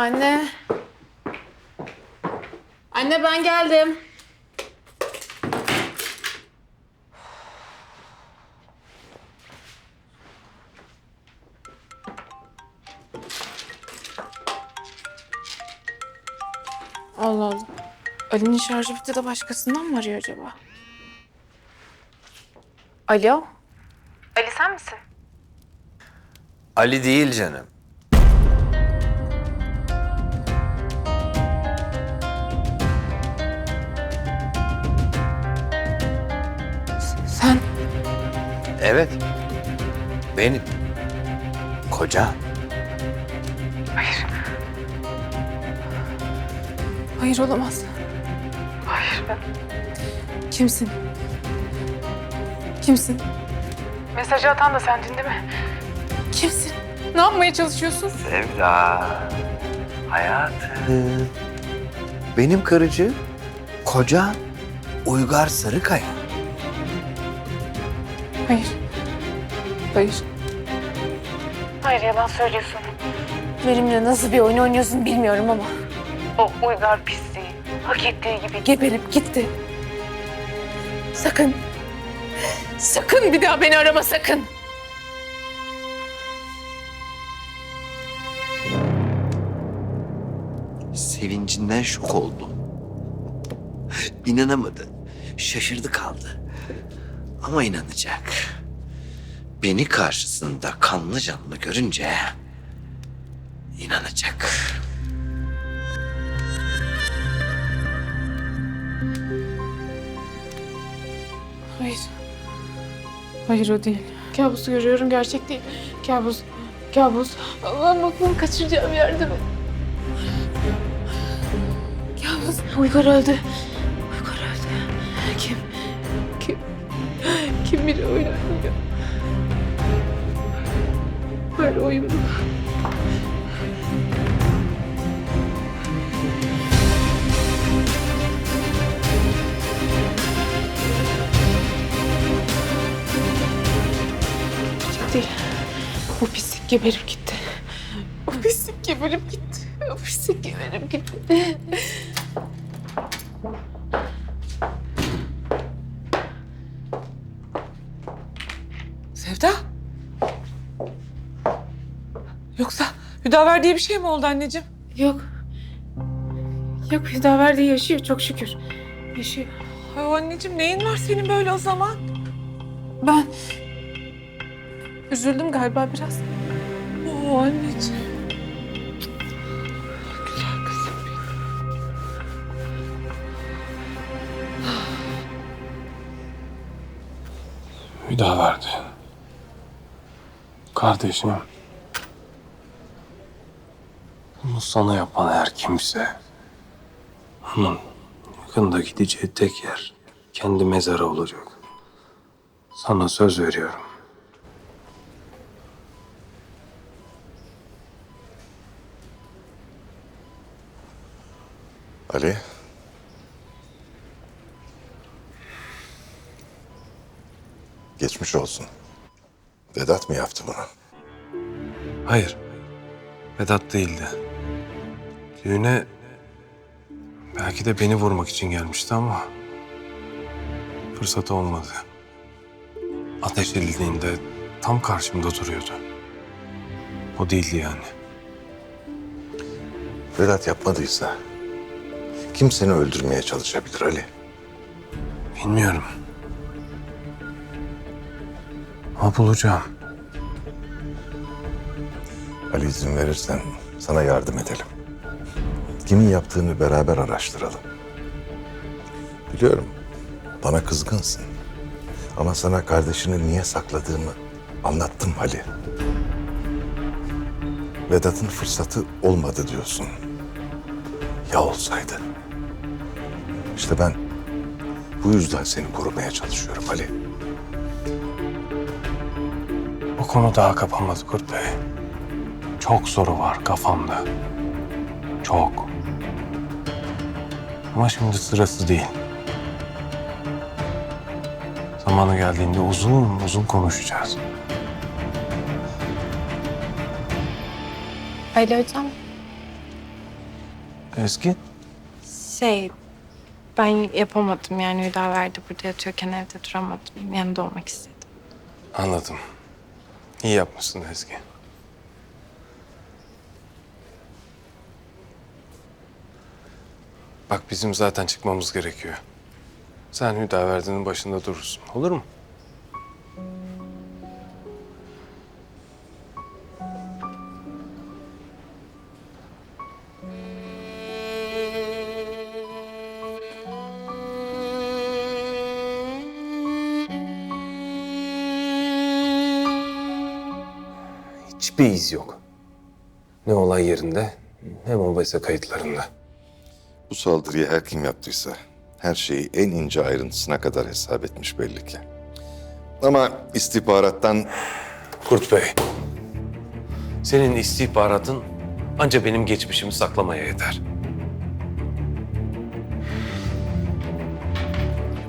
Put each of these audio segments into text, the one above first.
Anne. Anne ben geldim. Allah Allah. Ali'nin şarjı bitti de başkasından mı arıyor acaba? Alo? Ali sen misin? Ali değil canım. Evet. Benim. Koca. Hayır olamaz. Hayır ben... Kimsin? Kimsin? Mesajı atan da sendin değil mi? Kimsin? Ne yapmaya çalışıyorsun? Sevda. Hayatım. Benim karıcı. Koca. Uygar Sarıkaya. Hayır. Hayır. Hayır yalan söylüyorsun. Benimle nasıl bir oyun oynuyorsun bilmiyorum ama. O uygar pisliği hak ettiği gibi geberip gitti. Sakın. Sakın bir daha beni arama sakın. Sevincinden şok oldu. İnanamadı. Şaşırdı kaldı. Ama inanacak. Beni karşısında kanlı canlı görünce inanacak. Hayır. Hayır o değil. Kabus görüyorum gerçek değil. Kabus. Kabus. Allah'ım aklımı kaçıracağım yardım et. Kabus. Uygar öldü. Biri oyun oynuyor? Hayır oyun. değil. O pislik geberip gitti. O pislik geberip gitti. O pislik geberip gitti. Sevda? Yoksa Hüdaver diye bir şey mi oldu anneciğim? Yok. Yok Hüdaverdi yaşıyor çok şükür. Yaşıyor. Ay anneciğim neyin var senin böyle o zaman? Ben üzüldüm galiba biraz. Oo anneciğim. Güzel kızım benim. Hüdaverdi. Kardeşim. Bunu sana yapan her kimse... ...onun yakında gideceği tek yer kendi mezarı olacak. Sana söz veriyorum. Ali. Geçmiş olsun. Vedat mı yaptı bunu? Hayır. Vedat değildi. Düğüne belki de beni vurmak için gelmişti ama fırsat olmadı. Ateş edildiğinde tam karşımda duruyordu. O değildi yani. Vedat yapmadıysa kim seni öldürmeye çalışabilir Ali? Bilmiyorum. Ama bulacağım. Ali izin verirsen sana yardım edelim. Kimin yaptığını beraber araştıralım. Biliyorum bana kızgınsın. Ama sana kardeşini niye sakladığımı anlattım Ali. Vedat'ın fırsatı olmadı diyorsun. Ya olsaydı? İşte ben bu yüzden seni korumaya çalışıyorum Ali. Konu daha kapanmadı Kurt Bey. Çok soru var kafamda. Çok. Ama şimdi sırası değil. Zamanı geldiğinde uzun uzun konuşacağız. Ali hocam Ezgi? Şey, ben yapamadım yani Hüda verdi burada yatıyorken evde duramadım. Yanında olmak istedim. Anladım. İyi yapmışsın Ezgi. Bak bizim zaten çıkmamız gerekiyor. Sen Hüdaverdi'nin başında durursun. Olur mu? Hiçbir iz yok. Ne olay yerinde ne mobese kayıtlarında. Bu saldırıyı her kim yaptıysa her şeyi en ince ayrıntısına kadar hesap etmiş belli ki. Ama istihbarattan Kurt Bey, senin istihbaratın anca benim geçmişimi saklamaya yeter.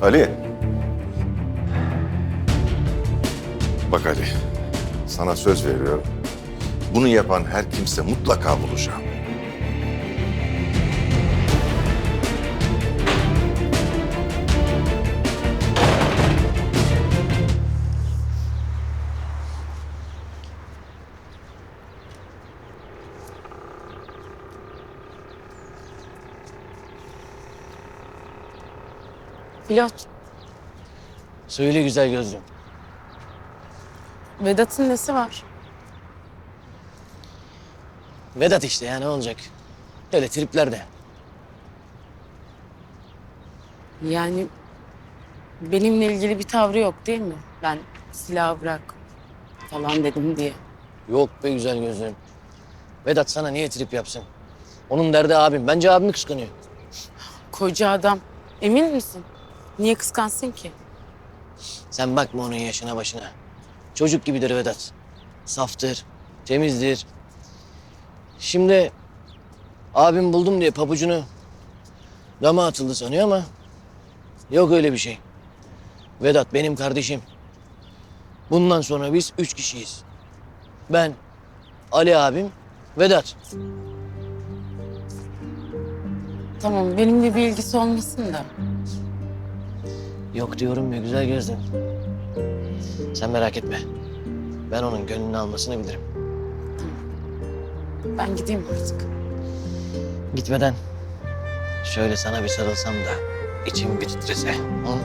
Ali. Bak Ali, sana söz veriyorum. Bunu yapan her kimse mutlaka bulacağım. Pilot, Söyle güzel gözlüm. Vedat'ın nesi var? Vedat işte ya ne olacak? Öyle triplerde. Yani benimle ilgili bir tavrı yok değil mi? Ben silahı bırak falan dedim diye. Yok be güzel gözlüm. Vedat sana niye trip yapsın? Onun derdi abim. Bence abimi kıskanıyor. Koca adam. Emin misin? Niye kıskansın ki? Sen bakma onun yaşına başına. Çocuk gibidir Vedat. Saftır, temizdir. Şimdi abim buldum diye pabucunu dama atıldı sanıyor ama yok öyle bir şey. Vedat benim kardeşim. Bundan sonra biz üç kişiyiz. Ben, Ali abim, Vedat. Tamam benimle bir ilgisi olmasın da. Yok diyorum ya güzel gözlüm. Sen merak etme. Ben onun gönlünü almasını bilirim. Ben gideyim artık. Gitmeden şöyle sana bir sarılsam da içim bir titrese. Hı?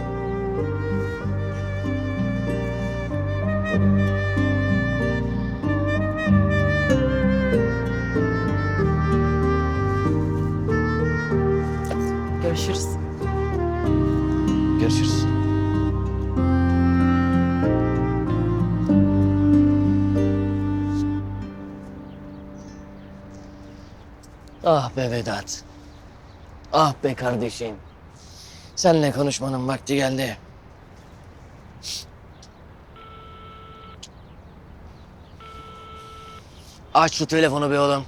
Görüşürüz. Görüşürüz. Ah be Vedat. Ah be kardeşim. Seninle konuşmanın vakti geldi. Aç şu telefonu be oğlum.